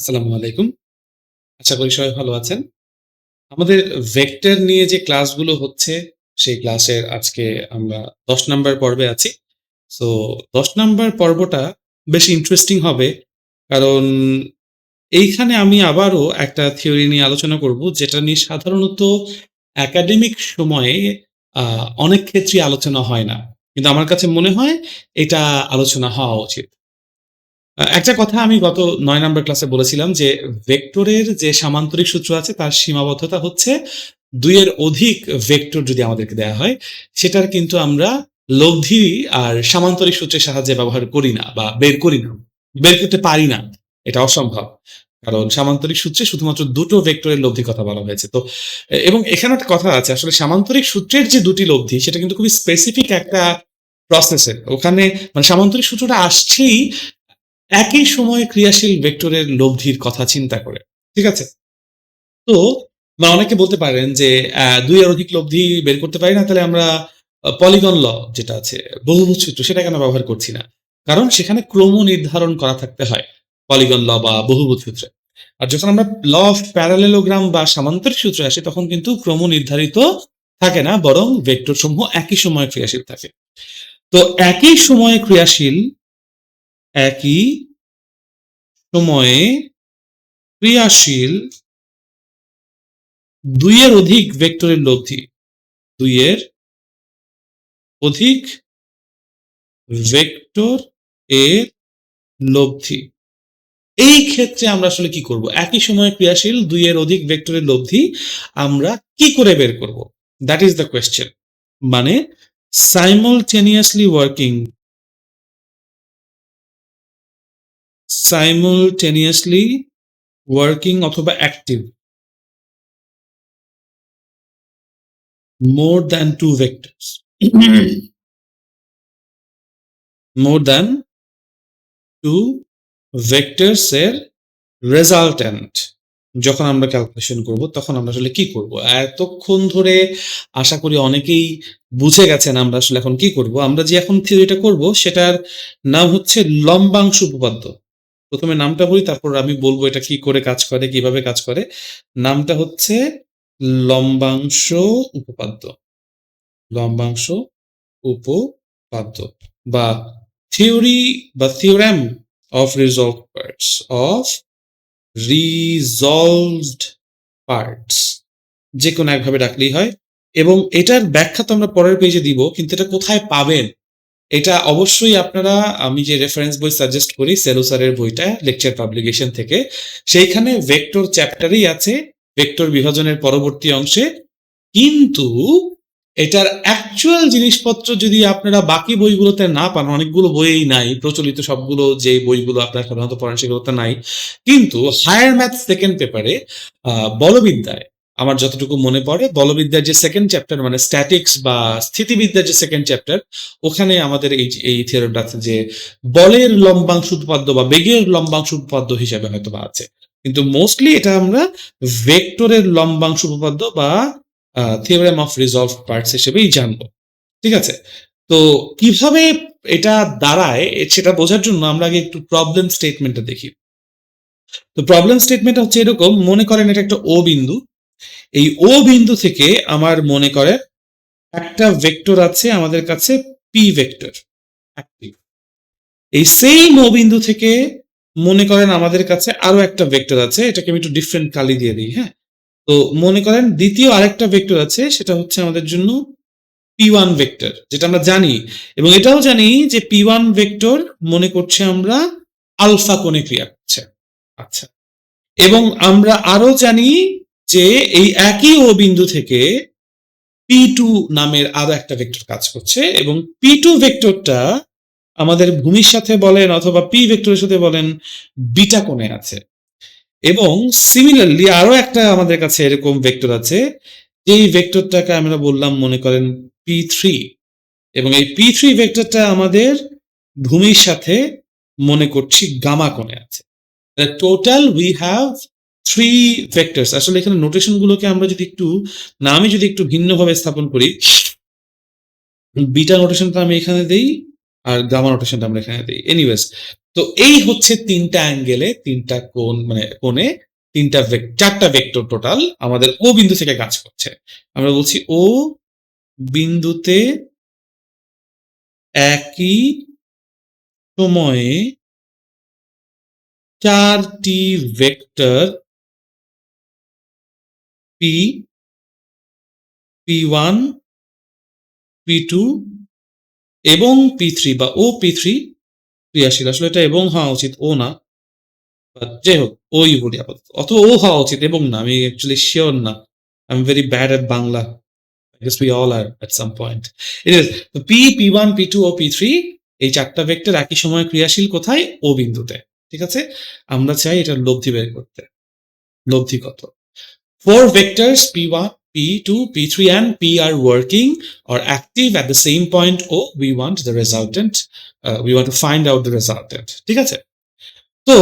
আসসালামু আলাইকুম। আশা করি সবাই ভালো আছেন। আমাদের ভেক্টর নিয়ে যে ক্লাসগুলো হচ্ছে, সেই ক্লাসের আজকে আমরা ১০ নাম্বার পর্বে আছি। সো ১০ নাম্বার পর্বটা বেশ ইন্টারেস্টিং হবে। কারণ এইখানে আমি আবারও একটা থিওরি নিয়ে আলোচনা করব, যেটা নিয়ে সাধারণত একাডেমিক সময়ে অনেক ক্ষেত্রেই আলোচনা হয় না। কিন্তু আমার কাছে মনে হয় এটা আলোচনা হওয়া উচিত। একটা কথা আমি গত নয় নম্বর ক্লাসে বলেছিলাম যে, ভেক্টরের যে সামান্তরিক সূত্র আছে তার সীমাবদ্ধতা হচ্ছে ২ এর অধিক ভেক্টর যদি আমাদেরকে দেয়া হয়, সেটার কিন্তু আমরা লব্ধি আর সামান্তরিক সূত্রের সাহায্যে ব্যবহার করি না বা বের করি না। বের করতে পারি না। এটা অসম্ভব। কারণ সামান্তরিক সূত্রে শুধুমাত্র দুটো ভেক্টরের লব্ধির কথা বলা হয়েছে। তো এবং এখানে একটা কথা আছে আসলে সামান্তরিক সূত্রের যে দুটি লব্ধি সেটা কিন্তু খুবই স্পেসিফিক একটা প্রসেসের। ওখানে মানে সামান্তরিক সূত্রটা আসছেই একই সময়ে ক্রিয়াশীল ভেক্টরের লব্ধির কথা চিন্তা করে। ঠিক আছে? তো বা অনেকে বলতে পারেন যে ২ এর অধিক লব্ধি বের করতে পারি না, তাহলে আমরা পলিগন ল যেটা আছে বহুভুজ সূত্র সেটা কেন ব্যবহার করছি না? কারণ সেখানে ক্রম নির্ধারণ করা থাকতে হয়। পলিগন ল বা বহুভুজ সূত্রে। আর যখন আমরা ল অফ প্যারালেলোগ্রাম বা সামান্তরিক সূত্রে আসি তখন কিন্তু ক্রম নির্ধারিত থাকে না বরং ভেক্টর সমূহ একই সময়ে ক্রিয়াশীল থাকে। তো একই সময়ে ক্রিয়াশীল একই সময়ে ক্রিয়াশীল ২ এর অধিক ভেক্টরের লব্ধি। ২ এর অধিক ভেক্টর এর লব্ধি। এই ক্ষেত্রে আমরা আসলে কি করব? একই সময়ে ক্রিয়াশীল ২ এর অধিক ভেক্টরের লব্ধি আমরা কি করে বের করব? That is the question. মানে simultaneously working simultaneously ওয়ার্কিং অথবা active more than 2 vectors more than 2 vectors এর resultant যখন আমরা ক্যালকুলেশন করব তখন আমরা আসলে কি করব? এতক্ষণ ধরে আশা করি অনেকেই বুঝে গেছেন আমরা আসলে এখন কি করব। আমরা যে এখন থিওরিটা করব সেটার নাম হচ্ছে লম্বাংশ উপপাদ্য। ১ম এ নামটা বলি তারপর আমি বলব এটা কি করে কাজ করে, কীভাবে কাজ করে। নামটা হচ্ছে লম্বাংশ উপপাদ্য। লম্বাংশ উপপাদ্য বা থিওরি বা theorem of resolved parts of resolved parts যে কোনো একভাবে ডাকলেই হয় এবং এটার ব্যাখ্যা তো আমরা পরের পেজে দিব কিন্তু এটা কোথায় পাবেন? এটা অবশ্যই আপনারা আমি যে রেফারেন্স বই সাজেস্ট করি সেলু স্যারের বইটা লেকচার পাবলিকেশন থেকে সেইখানে ভেক্টর চ্যাপ্টারেই আছে ভেক্টর বিভাজনের পরবর্তী অংশে কিন্তু এটার অ্যাকচুয়াল জিনিসপত্র যদি আপনারা বাকি বইগুলোতে না পান, অনেকগুলো বইয়েই নাই। প্রচলিত সবগুলো যে বইগুলো আপনারা সাধারণত পড়েন সেগুলোতে নাই। কিন্তু হায়ার ম্যাথ সেকেন্ড পেপারে বলবিদ্যায় আমার যতটুকু মনে পড়ে, বলবিদ্যার যে সেকেন্ড চ্যাপ্টার মানে স্ট্যাটিক্স বা স্থিতিবিদ্যার যে সেকেন্ড চ্যাপ্টার ওখানে আমাদের এই এই থিওরেমটা আছে যে বলের লম্বাংশ উপপাদ্য বা বেগের লম্বাংশ উপপাদ্য হিসেবে হয়তোবা আছে। কিন্তু মোস্টলি এটা আমরা ভেক্টরের লম্বাংশ উপপাদ্য বা থিওরেম অফ রিজলভড পার্টস হিসেবেই জানব। ঠিক আছে? তো কীভাবে এটা দাঁড়ায় সেটা বোঝার জন্য আমরা আগে একটু প্রবলেম স্টেটমেন্টটা দেখি। তো প্রবলেম স্টেটমেন্টটা হচ্ছে এরকম, মনে করেন এটা একটা O বিন্দু। এই ও বিন্দু থেকে আমার মনে করে একটা ভেক্টর আছে আমাদের কাছে P ভেক্টর। এই সেইম ও বিন্দু থেকে মনে করেন আমাদের কাছে আরও একটা ভেক্টর আছে। এটাকে আমি একটু ডিফারেন্ট কালি দিয়ে দেই, হ্যাঁ? তো মনে করেন দ্বিতীয় আরেকটা ভেক্টর আছে সেটা হচ্ছে আমাদের জন্য P1 ভেক্টর যেটা আমরা জানি এবং এটাও জানি যে P1 ভেক্টর মনে করছি আমরা আলফা কোণে ক্রিয়া করছে। আচ্ছা। এবং আমরা আরও জানি যে এই একই ও বিন্দু থেকে পি টু নামের আরও একটা ভেক্টর কাজ করছে এবং P2 ভেক্টরটা আমাদের ভূমির সাথে বলেন অথবা পি ভেক্টরের সাথে বলেন বিটা কোণে আছে। এবং সিমিলারলি আরও একটা আমাদের কাছে এরকম ভেক্টর আছে। যেই ভেক্টরটাকে আমরা বললাম মনে করেন পি থ্রি এবং এই পি থ্রি ভেক্টরটা আমাদের ভূমির সাথে মনে করছি গামা কোণে আছে। টোটাল উই হ্যাভ 3 ভেক্টরস আসলে এখানে নোটেশন গুলোকে আমরা যদি একটু, নামে যদি একটু ভিন্নভাবে স্থাপন করি বিটা নোটেশনটা আমি এখানে দেই, আর গামা নোটেশনটা আমরা এখানে দেই। এনিওয়েজ তো এই হচ্ছে তিনটা অ্যাঙ্গেলে তিনটা কোণ মানে কোণে তিনটা চারটা ভেক্টর টোটাল আমাদের ও বিন্দু থেকে কাজ করছে আমরা বলছি ও বিন্দুতে একই সময়ে চারটি vector P P one P two এবং পি থ্রি বা ও পি থ্রি ক্রিয়াশীল। আসলে এটা এবং হওয়া উচিত ও না। যাই হোক ওই বলি আপাতত। অথবা ও হওয়া উচিত এবং না আমি অ্যাকচুয়ালি শিওর না। I am very bad at Bangla. I guess we all are at some point. It is the P, P1, P2 ও P3 এই চারটা ভেক্টর একই সময় ক্রিয়াশীল কোথায়? ও বিন্দুতে। ঠিক আছে? আমরা চাই এটার লব্ধি বের করতে। লব্ধি কত? Four vectors p1 p2 p3 and p are working or active at the same point. O we want the resultant. Uh, we want to find out the resultant. ঠিক আছে? তো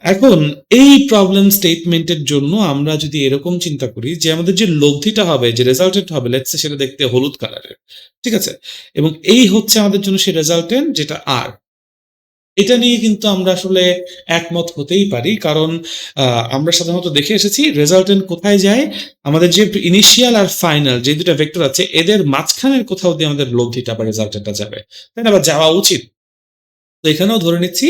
এখন এই প্রবলেম স্টেটমেন্টের জন্য আমরা যদি এরকম চিন্তা করি যে আমাদের যে লব্ধিটা হবে যে রেজাল্টেন্ট হবে লেটসে সেটা দেখতে হলুদ কালারের ঠিক আছে? এবং এই হচ্ছে আমাদের জন্য সেই রেজাল্টেন্ট যেটা আর এটা নিয়ে কিন্তু আমরা আসলে একমত হতেই পারি। কারণ আমরা সাধারণত দেখে এসেছি রেজাল্টেন্ট কোথায় যায়? আমাদের যে ইনিশিয়াল আর ফাইনাল যে দুটা ভেক্টর আছে, এদের মাঝখানের কোথাও দিয়ে আমাদের লব্ধিটা বা রেজাল্টেন্টটা যাবে। তাই না? বা যাওয়া উচিত। তো এখানেও ধরে নিচ্ছি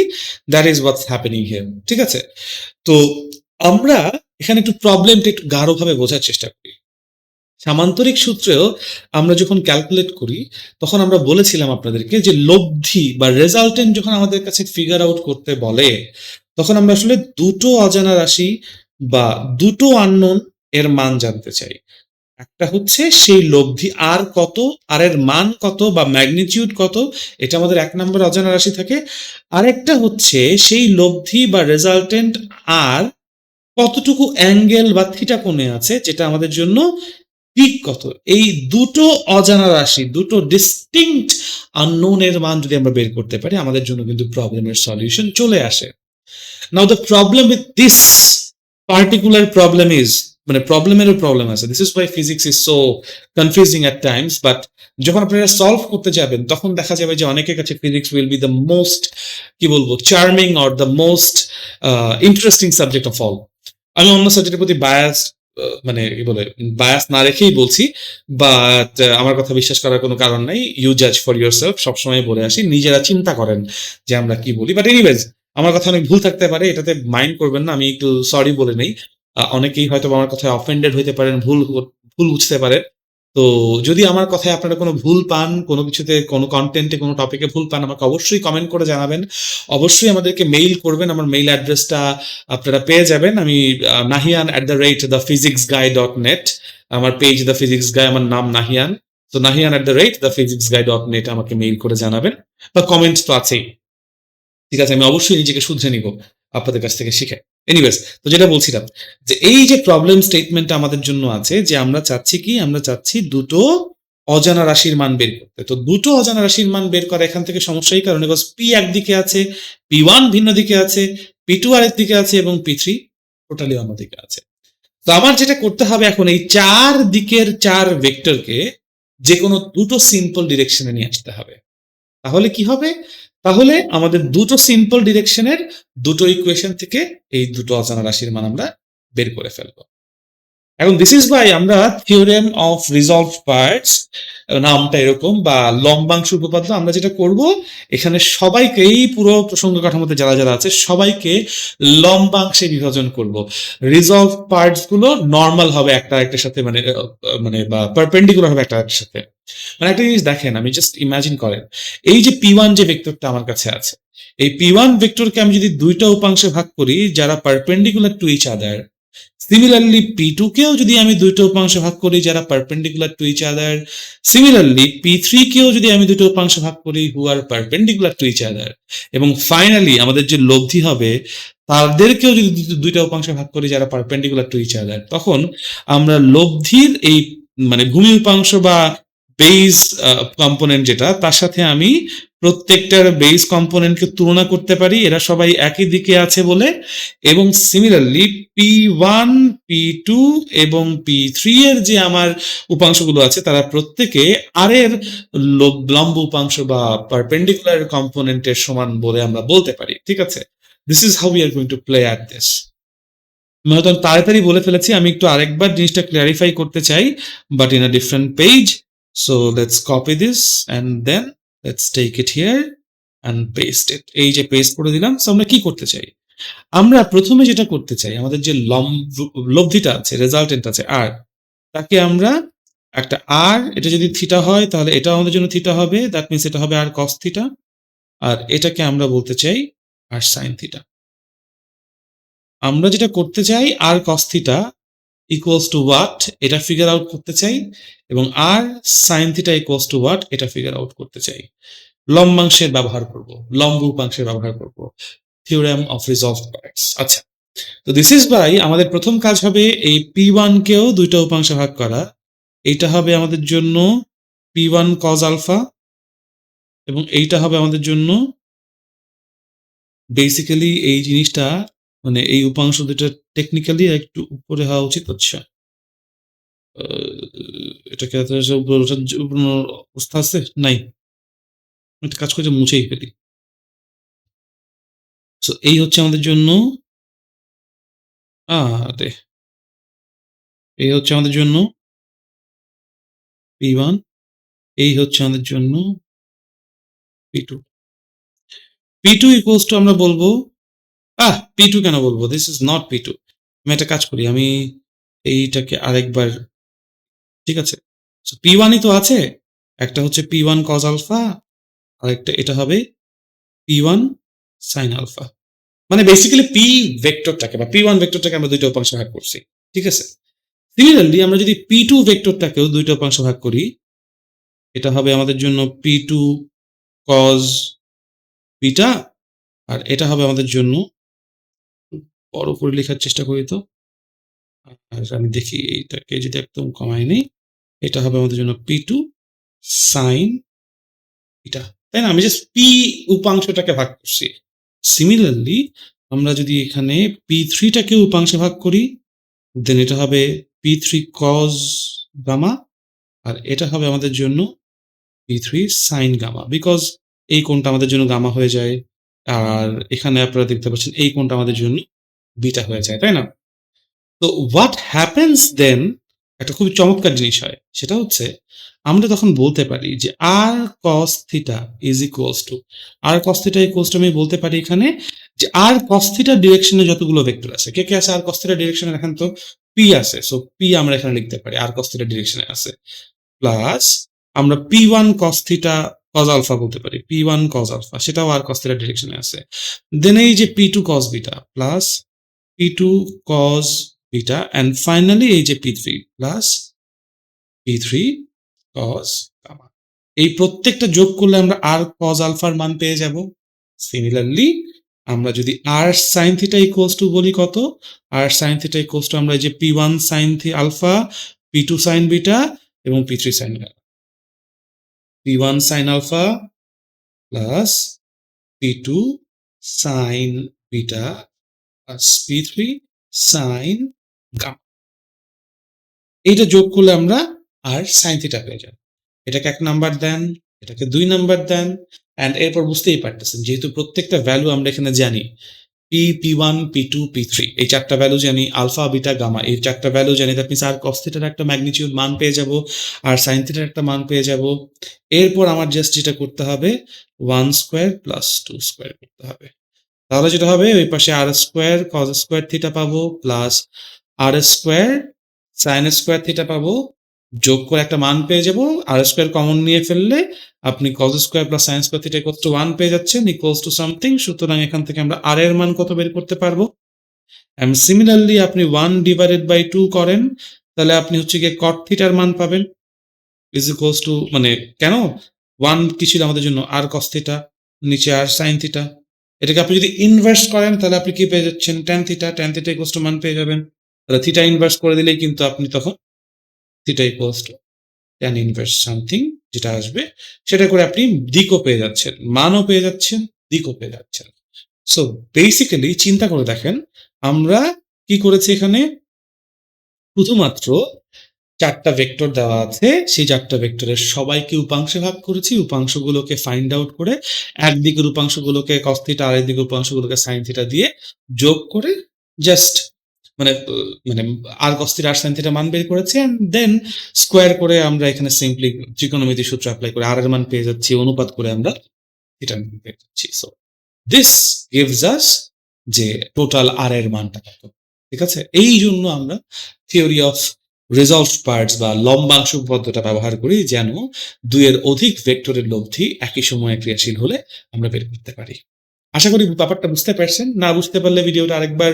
that is what's happening here ঠিক আছে? তো আমরা এখানে একটু প্রবলেমটা একটু গাঢ়ভাবে বোঝার চেষ্টা করি। সামান্তরিক সূত্রেও আমরা যখন ক্যালকুলেট করি, তখন আমরা বলেছিলাম আপনাদেরকে যে লব্ধি বা রেজাল্টেন্ট যখন আমাদের কাছে ফিগার আউট করতে বলে, তখন আমরা আসলে দুটো অজানা রাশি বা দুটো আননোন এর মান জানতে চাই। একটা হচ্ছে সেই লব্ধি আর কত আর এর মান কত বা ম্যাগনিটিউড কত, এটা আমাদের এক নম্বর অজানা রাশি থাকে। আরেকটা হচ্ছে সেই লব্ধি বা রেজাল্টেন্ট আর কতটুকু অ্যাঙ্গেল বা থিটা কোণে আছে, যেটা আমাদের জন্য ঠিক কত? এই দুটো অজানা রাশি, দুটো ডিস্টিংক্ট আননোনের মান যদি আমরা বের করতে পারি, আমাদের জন্য কিন্তু প্রবলেমের সলিউশন চলে আসে। Now the problem with this particular problem is মানে প্রবলেমেরও প্রবলেম আছে। This is why physics is so confusing at times but যখন আপনারা সলভ করতে যাবেন, তখন দেখা যাবে যে অনেকের কাছে physics will be the most কি বলব charming or the most interesting subject of all আমি অন্য সাবজেক্টের প্রতি বায়াস মানে কি বলে বায়াস না রেখেই বলছি বাট আমার কথা বিশ্বাস করার কোনো কারণ নাই। ইউ জাজ ফর ইউর সেলফ সবসময় বলে আসি, নিজেরা চিন্তা করেন যে আমরা কি বলি। বাট এনিওয়েজ আমার কথা অনেক ভুল থাকতে পারে, এটাতে মাইন্ড করবেন না, আমি একটু সরি বলে নেই। অনেকেই হয়তো আমার কথায় অফেন্ডেড হইতে পারেন, ভুল ভুল বুঝতে পারেন তো যদি আমার কথায় আপনারা কোনো ভুল পান, কোনো কিছুতে, কোনো কন্টেন্টে কোনো টপিকে ভুল পান, আমাকে অবশ্যই কমেন্ট করে জানাবেন। অবশ্যই আমাদেরকে মেইল করবেন, আমার মেইল অ্যাড্রেসটা আপনারা পেয়ে যাবেন। আমি Nahian at the rate the physics guy dot net আমার পেজ দ্য ফিজিক্স গাই আমার নাম নাহিয়ান। তো Nahian at the rate the physics guy dot net আমাকে মেইল করে জানাবেন, বা কমেন্ট তো আছেই। ঠিক আছে, আমি অবশ্যই নিজেকে শুধরে নিব আপনাদের কাছ থেকে শিখে। এনিওয়েজ তো যেটা বলছিলাম, যে এই যে প্রবলেম স্টেটমেন্টটা আমাদের জন্য আছে, যে আমরা চাচ্ছি কি, আমরা চাচ্ছি দুটো অজানা রাশির মান বের করতে। তো দুটো অজানা রাশির মান বের করা এখান থেকে সমস্যাই কারণ বিকজ পি একদিকে আছে পি ওয়ান ভিন্ন দিকে আছে পি টু আরেক দিকে আছে এবং পি থ্রি টোটালি অন্য দিকে আছে। তো আমার যেটা করতে হবে এখন, এই চার দিকের চার ভেক্টরকে যে কোনো দুটো সিম্পল ডিরেকশনে নিয়ে আসতে হবে। তাহলে কি হবে? তাহলে আমাদের দুটো সিম্পল ডিরেকশনের দুটো ইকুয়েশন থেকে এই দুটো অজানা রাশির মান আমরা বের করে ফেলব। এখন দিস ইজ বাই আমরা থিওরেম অফ রিজলভ পার্টস নামটা এরকম বা লম্বাংশ উপপাদ্য আমরা যেটা করব, এখানে সবাইকে এই পুরো প্রসঙ্গ কাঠামোতে যারা যারা আছে, সবাইকে লম্বাংশে বিভাজন করব। রিজলভ পার্টসগুলো নর্মাল হবে একটা একটার সাথে মানে মানে বা পারপেন্ডিকুলার হবে একটা একটার সাথে। মানে একটা জিনিস দেখেন, আমি জাস্ট ইমাজিন করেন, এই যে পি ওয়ান যে ভেক্টরটা আমার কাছে আছে, এই পি ওয়ান ভেক্টরকে আমি যদি দুইটা উপাংশে ভাগ করি, যারা perpendicular to each other similarly P two কেও যদি আমি দুইটা উপাংশে ভাগ করি যারা perpendicular to each other similarly P three কেও যদি আমি দুটো উপাংশে ভাগ করি who are perpendicular to each other এবং ফাইনালি আমাদের যে লব্ধি হবে, তাদেরকেও যদি দুইটা উপাংশে ভাগ করি যারা পারপেন্ডিকুলার টু ইচ আদার তখন আমরা লব্ধির এই মানে ভূমি উপাংশ বা বেস কম্পোনেন্ট যেটা, তার সাথে আমি প্রত্যেকটার বেস কম্পোনেন্টকে তুলনা করতে পারি, এরা সবাই একই দিকে আছে বলে। এবং similarly P one P two এবং পি থ্রি এর যে আমার উপাংশগুলো আছে, তারা প্রত্যেকে আর এর লম্ব উপাংশ বা পারপেন্ডিকুলার কম্পোনেন্টের সমান বলে আমরা বলতে পারি, ঠিক আছে? This is how we are going to play at this হয়তো তাড়াতাড়ি বলে ফেলেছি, আমি একটু আরেকবার জিনিসটা ক্লিয়ারিফাই করতে চাই but in a different page so let's copy this and then let's take it here and paste it এই যে পেস্ট করে দিলাম সো আমরা কি করতে চাই? আমরা প্রথমে যেটা করতে চাই, আমাদের যে লব্ধিটা আছে রেজাল্টেন্ট আছে আর তাকে আমরা একটা আর এটা যদি থিটা হয়, তাহলে এটা আমাদের জন্য থিটা হবে দ্যাট মিনস এটা হবে আর কস থিটা আর এটাকে আমরা বলতে চাই আর সাইন থিটা আমরা যেটা করতে চাই R cos theta equals to what এটা ফিগার আউট করতে চাই এবং R sine theta equals to what এটা ফিগার আউট করতে চাই। লম্বাংশের ব্যবহার করব, লম্ব উপাংশের ব্যবহার করব। থিওরেম অফ রিজলভ পার্টস আচ্ছা তো দিস ইজ বাই আমাদের প্রথম কাজ হবে এই পি ওয়ান কেও দুইটা উপাংশে ভাগ করা। এইটা হবে আমাদের জন্য পি ওয়ান কজ আলফা এবং এইটা হবে আমাদের জন্য বেসিক্যালি এই জিনিসটা মানে এই উপাংশ দুটো টেকনিক্যালি একটু উপরে হওয়া উচিত আচ্ছা। এটাকে উপরে অবস্থা আছে? নাই। একটা কাজ করে মুছেই ফেলি। সো এই হচ্ছে আমাদের জন্য আরে এই হচ্ছে আমাদের জন্য পি ওয়ান। এই হচ্ছে আমাদের জন্য P two. P two equals to আমরা বলব আহ পি টু কেন বলব? This is not P two আমি একটা কাজ করি, আমি এইটাকে আরেকবার, ঠিক আছে? পি ওয়ানই তো আছে, একটা হচ্ছে পি ওয়ান কজ আলফা আরেকটা, এটা হবে পি ওয়ান সাইন আলফা মানে বেসিক্যালি পি ভেক্টরটাকে বা পি ওয়ান ভেক্টরটাকে আমরা দুইটা উপাংশ ভাগ করছি, ঠিক আছে? সিমিলারলি আমরা যদি পি টু ভেক্টরটাকেও দুইটা উপাংশ ভাগ করি, এটা হবে আমাদের জন্য পি টু কজ পিটা আর এটা হবে আমাদের জন্য বড় করে লেখার চেষ্টা করি তো। আর আমি দেখি এইটাকে যদি একদম কমাই নিই, এটা হবে আমাদের জন্য পি টু সাইন এটা তাই না? আমি জাস্ট পি উপাংশটাকে ভাগ করছি। সিমিলারলি আমরা যদি এখানে পি থ্রিটাকে উপাংশে ভাগ করি দেন এটা হবে পি থ্রি কজ গামা আর এটা হবে আমাদের জন্য P three sine gamma because এই কোণটা আমাদের জন্য গামা হয়ে যায়। আর এখানে আপনারা দেখতে পাচ্ছেন এই কোণটা আমাদের জন্য বিটা হয়ে যায়, তাই না? তো হোয়াট হ্যাপেন্স দেন একটা খুব চমৎকার জিনিস হয়, সেটা হচ্ছে আমরা তখন বলতে পারি যে R cos theta is equals to R cos theta equals to আমি বলতে পারি এখানে যে আর কস থিটার ডিরেকশনে যতগুলো ভেক্টর আছে, কে কে আছে আর কস থিটার ডিরেকশনে এখন তো পি আছে সো পি আমরা এখানে লিখতে পারি আর কস থিটার ডিরেকশনে আছে প্লাস আমরা P one cos theta cos alpha বলতে পারি পি ওয়ান কজ আলফা সেটাও আর কস থিটার ডিরেকশনে আছে দেন এই যে P two cos beta plus P two cos beta and finally এই যে P three plus P three cos এই প্রত্যেকটা যোগ করলে আমরা আর কজ আলফার মান পেয়ে যাব। সিমিলারলি আমরা যদি R sine theta equals to বলি কত? R sine theta equals to আমরা এই যে পি ওয়ান সাইন থি alpha P two sine beta এবং P three sine gamma P one sine alpha plus P two sine beta P three sine gamma এইটা যোগ করলে আমরা আর সাইন থিটা পেয়ে যাব। এটাকে এক নাম্বার দেন, এটাকে দুই নাম্বার দেন অ্যান্ড এরপর বুঝতেই পারতেছেন, যেহেতু প্রত্যেকটা ভ্যালু আমরা এখানে জানি P P one P two P three এই চারটা ভ্যালু জানি আলফা বিটা গামা এই চারটা ভ্যালু জানি মিনস আর কস একটা ম্যাগনিটিউড মান পেয়ে যাব, আর সাইন থিটার একটা মান পেয়ে যাব। এরপর আমার জাস্ট যেটা করতে হবে one square plus two square করতে হবে। তাহলে যেটা হবে, ওই পাশে R square cos square theta পাবো plus R square sine square theta পাবো। যোগ করে একটা মান পেয়ে যাব। আর স্কোয়ার কমন নিয়ে ফেললে আপনি cos square plus sine square theta কত ওয়ান পেয়ে যাচ্ছেন ইকুয়ালস টু সামথিং সুতরাং এখান থেকে আমরা আর এর মান কত বের করতে পারব? এন্ড সিমিলারলি আপনি ওয়ান ডিভাইডেড বাই টু করেন, তাহলে আপনি হচ্ছে গিয়ে কট থিটার মান পাবেন। ইজ ইকুয়ালস টু মানে কেন? ওয়ান কি ছিল আমাদের জন্য? আর কস থিটা নিচে আর সাইন থিটা এটাকে আপনি যদি ইনভার্স করেন, তাহলে আপনি কি পেয়ে যাচ্ছেন? Tan theta tan theta equals to মান পেয়ে যাবেন। তাহলে থিটা ইনভার্স করে দিলেই কিন্তু আপনি তখন theta equals to tan inverse something যেটা আসবে, সেটা করে আপনি দিকও পেয়ে যাচ্ছেন। মানও পেয়ে যাচ্ছেন দিকও পেয়ে যাচ্ছেন। সো বেসিক্যালি চিন্তা করে দেখেন, আমরা কি করেছি এখানে? শুধুমাত্র চারটা ভেক্টর দেওয়া আছে। সেই চারটা ভেক্টরের সবাইকে উপাংশে ভাগ করেছি। উপাংশগুলোকে ফাইন্ড আউট করে একদিকের উপাংশগুলোকে কস থিটা আরেক দিকের উপাংশগুলোকে সাইন থিটা দিয়ে যোগ করে জাস্ট মানে মানে আর কস থিটা আর সাইন থিটা মান বের করেছি অ্যান্ড দেন স্কোয়ার করে আমরা এখানে সিম্পলি ত্রিকোণমিতি সূত্র অ্যাপ্লাই করে আর এর মান পেয়ে যাচ্ছি, অনুপাত করে আমরা থিটা মান পেয়ে যাচ্ছি। সো দিস গিভস আস যে টোটাল আর এর মানটা কত। ঠিক আছে? এই জন্য আমরা থিওরি অফ রিজলভ পার্টস বা লম্বাংশ পদ্ধতিটা ব্যবহার করি যেন দুইয়ের অধিক ভেক্টরের লব্ধি একই সময়ে ক্রিয়াশীল হলে আমরা বের করতে পারি। আশা করি ব্যাপারটা বুঝতে পারছেন। না বুঝতে পারলে ভিডিওটা আরেকবার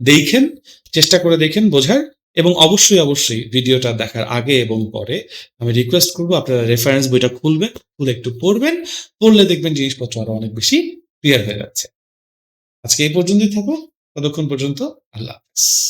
দেখেন, চেষ্টা করে দেখেন বোঝার এবং অবশ্যই অবশ্যই ভিডিওটা দেখার আগে এবং পরে আমি রিকোয়েস্ট করব আপনারা রেফারেন্স বইটা খুলবেন, খুলে একটু পড়বেন, পড়লে দেখবেন জিনিসপত্র আরও অনেক বেশি ক্লিয়ার হয়ে যাচ্ছে। আজকে এই পর্যন্তই থাকো ততক্ষণ পর্যন্ত আল্লাহ হাফেজ।